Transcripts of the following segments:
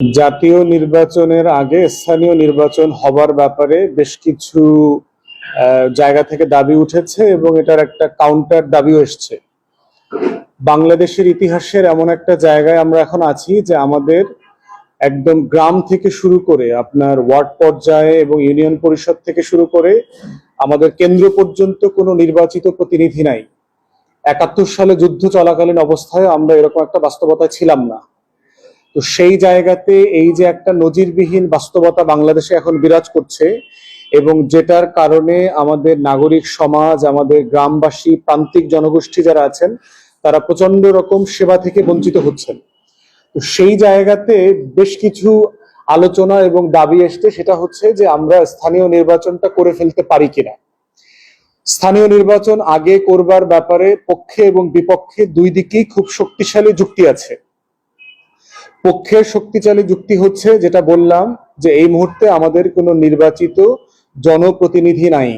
জাতীয় নির্বাচনের আগে স্থানীয় নির্বাচন হবার ব্যাপারে বেশ কিছু জায়গা থেকে দাবি উঠেছে এবং এটার একটা কাউন্টার দাবিও এসছে। বাংলাদেশের ইতিহাসের এমন একটা জায়গায় আমরা এখন আছি যে আমাদের একদম গ্রাম থেকে শুরু করে আপনার ওয়ার্ড পর্যায়ে এবং ইউনিয়ন পরিষদ থেকে শুরু করে আমাদের কেন্দ্র পর্যন্ত কোনো নির্বাচিত প্রতিনিধি নাই। একাত্তর সালে যুদ্ধ চলাকালীন অবস্থায় আমরা এরকম একটা বাস্তবতায় ছিলাম না। তো সেই জায়গাতে এই যে একটা নজিরবিহীন বাস্তবতা বাংলাদেশে এখন বিরাজ করছে এবং যেটার কারণে আমাদের নাগরিক সমাজ, আমাদের গ্রামবাসী, প্রান্তিক জনগোষ্ঠী যারা আছেন, তারা প্রচণ্ড রকম সেবা থেকে বঞ্চিত হচ্ছেন। তো সেই জায়গাতে বেশ কিছু আলোচনা এবং দাবি এসছে, সেটা হচ্ছে যে আমরা স্থানীয় নির্বাচনটা করে ফেলতে পারি কিনা। স্থানীয় নির্বাচন আগে করবার ব্যাপারে পক্ষে এবং বিপক্ষে দুই দিকেই খুব শক্তিশালী যুক্তি আছে। পক্ষের শক্তিশালী যুক্তি হচ্ছে যেটা বললাম যে এই মুহূর্তে আমাদের কোনো নির্বাচিত জনপ্রতিনিধি নাই।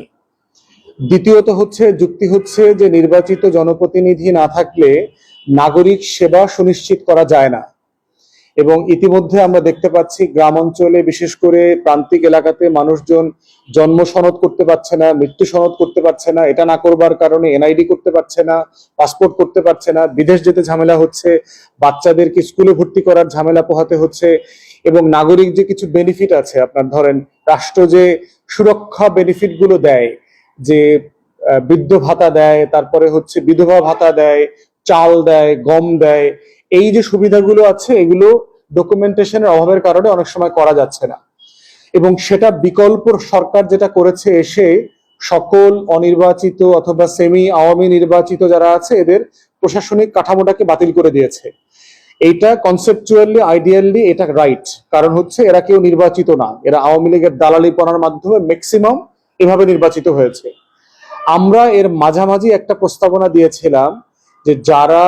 দ্বিতীয়ত হচ্ছে, যুক্তি হচ্ছে যে নির্বাচিত জনপ্রতিনিধি না থাকলে নাগরিক সেবা সুনিশ্চিত করা যায় না। এবং ইতিমধ্যে আমরা দেখতে পাচ্ছি গ্রাম অঞ্চলে বিশেষ করে প্রান্তিক এলাকাতে মানুষজন জন্ম সনদ করতে পারছে না মৃত্যু সনদ করতে পারছে না, এটা না করবার কারণে এনআইডি করতে পারছে না, পাসপোর্ট করতে পারছে না, বিদেশ যেতে ঝামেলা হচ্ছে, বাচ্চাদেরকে স্কুলে ভর্তি করার ঝামেলা পোহাতে হচ্ছে এবং নাগরিক যে কিছু বেনিফিট আছে, আপনার ধরেন রাষ্ট্র যে সুরক্ষা বেনিফিটগুলো দেয়, যে বৃদ্ধ ভাতা দেয়, তারপরে হচ্ছে বিধবা ভাতা দেয়, চাল দেয়, গম দেয়, এই যে সুবিধাগুলো আছে, এগুলো ডকুমেন্টেশনের অভাবের কারণে অনেক সময় করা যাচ্ছে না। এবং সেটা বিকল্প সরকার যেটা করেছে এসে সকল অনির্বাচিত অথবা সেমি আওয়ামী নির্বাচিত যারা আছে, এদের প্রশাসনিক কাঠামোটাকে বাতিল করে দিয়েছে। এইটা কনসেপচুয়ালি আইডিয়ালি এটা রাইট কারণ হচ্ছে এরা কেউ নির্বাচিত না। এরা আওয়ামী লীগের দালালি দালালিপনার মাধ্যমে ম্যাক্সিমাম এভাবে নির্বাচিত হয়েছে। আমরা এর মাঝামাঝি একটা প্রস্তাবনা দিয়েছিলাম যে যারা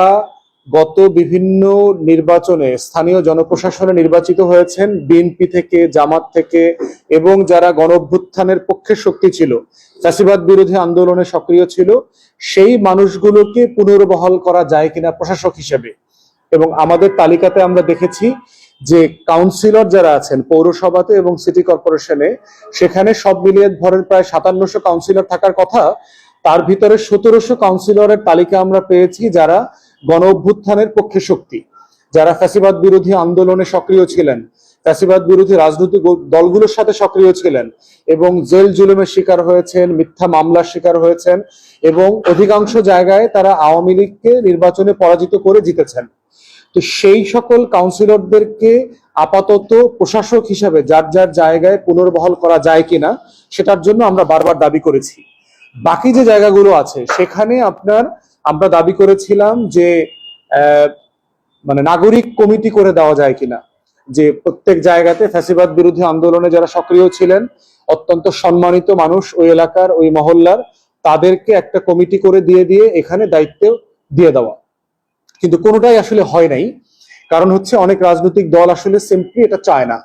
গত বিভিন্ন নির্বাচনে স্থানীয় জনপ্রশাসনে নির্বাচিত হয়েছেন বিএনপি থেকে, জামাত থেকে এবং যারা গণ অভ্যুত্থানের পক্ষে শক্তি ছিল চাষিবাদ বিরোধী আন্দোলনে সক্রিয় ছিল, সেই মানুষগুলোকে পুনর্বহাল করা যায় কিনা প্রশাসক হিসেবে। এবং আমাদের তালিকাতে আমরা দেখেছি যে কাউন্সিলর যারা আছেন পৌরসভাতে এবং সিটি কর্পোরেশনে, সেখানে সব মিলিয়ে ধরেন প্রায় সাতান্নশো কাউন্সিলর থাকার কথা, তার ভিতরে সতেরোশো কাউন্সিলরের তালিকা আমরা পেয়েছি যারা গণ অভ্যুত্থানের পক্ষে শক্তি। যারা ফ্যাসিবাদ বিরোধী আন্দোলনে সক্রিয় ছিলেন, ফ্যাসিবাদ বিরোধী রাজনৈতিক দলগুলোর সাথে সক্রিয় ছিলেন এবং জেল জুলুমের শিকার হয়েছেন, মিথ্যা মামলার শিকার হয়েছেন এবং অধিকাংশ জায়গায় তারা আওয়ামী লীগকে নির্বাচনে পরাজিত করে জিতেছেন। তো সেই সকল কাউন্সিলরদেরকে আপাতত প্রশাসক হিসাবে যার যার জায়গায় পুনর্বহাল করা যায় কিনা, সেটার জন্য আমরা বারবার দাবি করেছি। বাকি যে জায়গাগুলো আছে, সেখানে আপনার আমরা দাবি করেছিলাম যে মানে নাগরিক কমিটি করে দেওয়া যায় কিনা, যে প্রত্যেক জায়গাতে ফ্যাসিবাদ বিরোধী আন্দোলনে যারা সক্রিয় ছিলেন, অত্যন্ত সম্মানিত মানুষ ওই এলাকার, ওই মহল্লার, তাদেরকে একটা কমিটি করে দিয়ে দিয়ে এখানে দায়িত্ব দিয়ে দেওয়া। কিন্তু কোনোটাই আসলে হয় নাই, কারণ হচ্ছে অনেক রাজনৈতিক দল আসলে সিম্পলি এটা চায় না।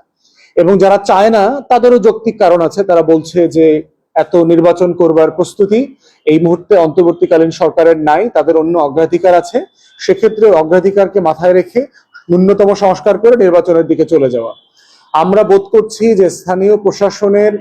এবং যারা চায় না, তাদেরও যৌক্তিক কারণ আছে, তারা বলছে যে এত নির্বাচন করবার প্রস্তুতি। এই মুহূর্তে অন্তর্বর্তীকালীন সরকারের নাই, তাদের অন্য অগ্রাধিকার আছে। সেক্ষেত্রে অগ্রাধিকারকে মাথায় রেখে ন্যূনতম সংস্কার করে নির্বাচনের দিকে চলে যাওয়া। আমরা বোধ করছি যে স্থানীয় প্রশাসনের